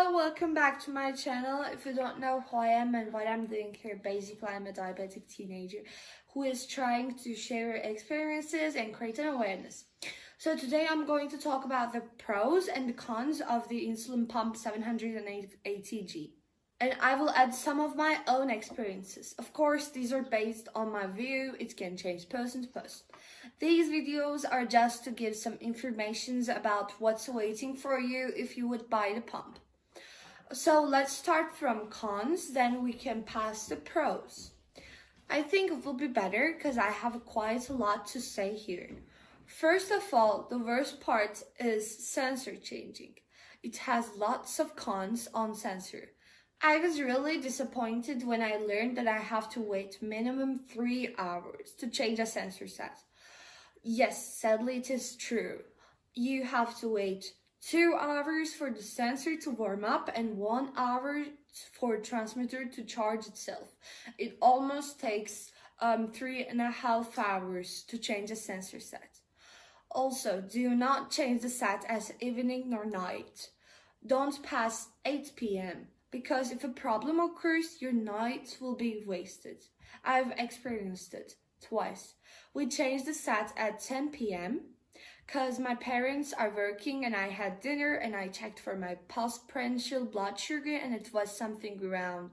Hello, welcome back to my channel. If you don't know who I am and what I'm doing here, basically I'm a diabetic teenager who is trying to share experiences and create an awareness. So today I'm going to talk about the pros and the cons of the insulin pump 780G. And I will add some of my own experiences. Of course, these are based on my view. It can change person to person. These videos are just to give some informations about what's waiting for you if you would buy the pump. So let's start from cons, then we can pass the pros. I think it will be better because I have quite a lot to say here. First of all, the worst part is sensor changing. It has lots of cons on sensor. I was really disappointed when I learned that I have to wait minimum three hours to change a sensor set. Yes, sadly it is true. You have to wait two hours for the sensor to warm up and one hour for transmitter to charge itself. It almost takes um, three and a half hours to change a sensor set. Also, do not change the set as evening nor night. Don't pass 8 p.m because if a problem occurs, your night will be wasted. I've experienced it twice. We changed the set at 10 p.m. because my parents are working and I had dinner and I checked for my postprandial blood sugar and it was something around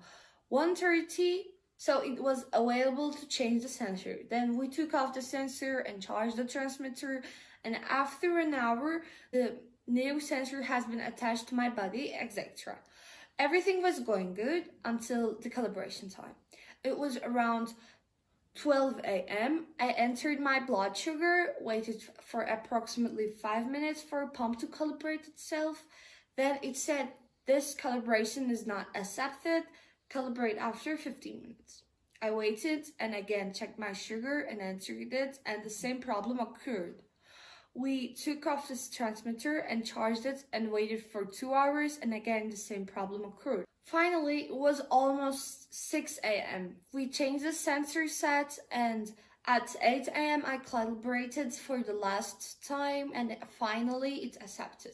130 so it was available to change the sensor. Then we took off the sensor and charged the transmitter and after an hour the new sensor has been attached to my body, etc. Everything was going good until the calibration time. It was around 12 a.m. I entered my blood sugar, waited for approximately 5 minutes for a pump to calibrate itself. Then it said this calibration is not accepted, calibrate after 15 minutes. I waited and again checked my sugar and entered it and the same problem occurred. We took off this transmitter and charged it and waited for two hours and again the same problem occurred. Finally, it was almost 6 a.m. We changed the sensor set and at 8 a.m. I calibrated for the last time and finally it accepted.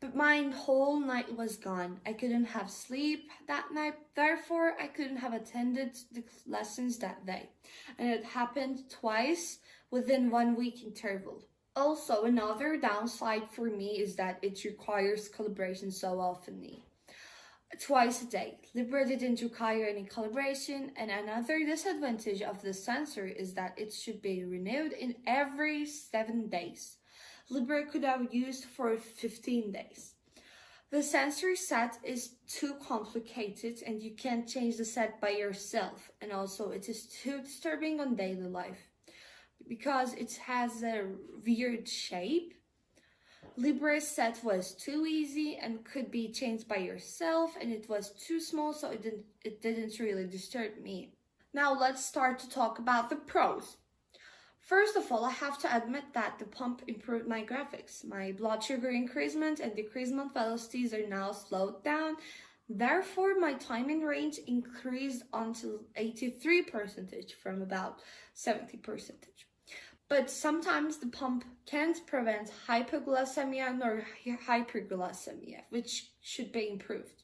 But my whole night was gone. I couldn't have sleep that night, therefore I couldn't have attended the lessons that day. And it happened twice within one week interval. Also, another downside for me is that it requires calibration so often. Twice a day. Libre didn't require any calibration, and another disadvantage of the sensor is that it should be renewed in every 7 days. Libre could have used for 15 days. The sensor set is too complicated and you can't change the set by yourself, and also it is too disturbing on daily life because it has a weird shape. Libre's set was too easy and could be changed by yourself and it was too small so it didn't, it didn't really disturb me. Now let's start to talk about the pros. First of all, I have to admit that the pump improved my graphics. My blood sugar increasement and decreasement velocities are now slowed down. Therefore, my timing range increased until 83% from about 70%. But sometimes the pump can't prevent hypoglycemia nor hyperglycemia, which should be improved.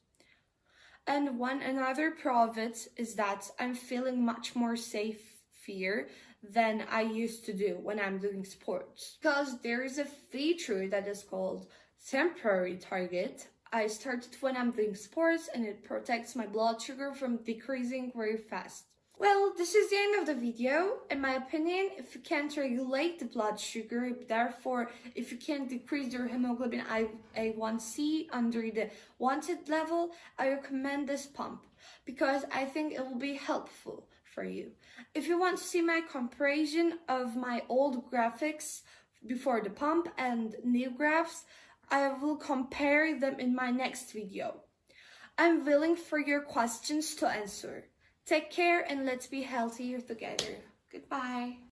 And one another pro of it is that I'm feeling much more safe fear than I used to do when I'm doing sports. Because there is a feature that is called temporary target. I started when I'm doing sports and it protects my blood sugar from decreasing very fast. Well, this is the end of the video. In my opinion, if you can't regulate the blood sugar, therefore, if you can't decrease your hemoglobin A1C under the wanted level, I recommend this pump because I think it will be helpful for you. If you want to see my comparison of my old graphics before the pump and new graphs, I will compare them in my next video. I'm willing for your questions to answer. Take care and let's be healthier together. Goodbye.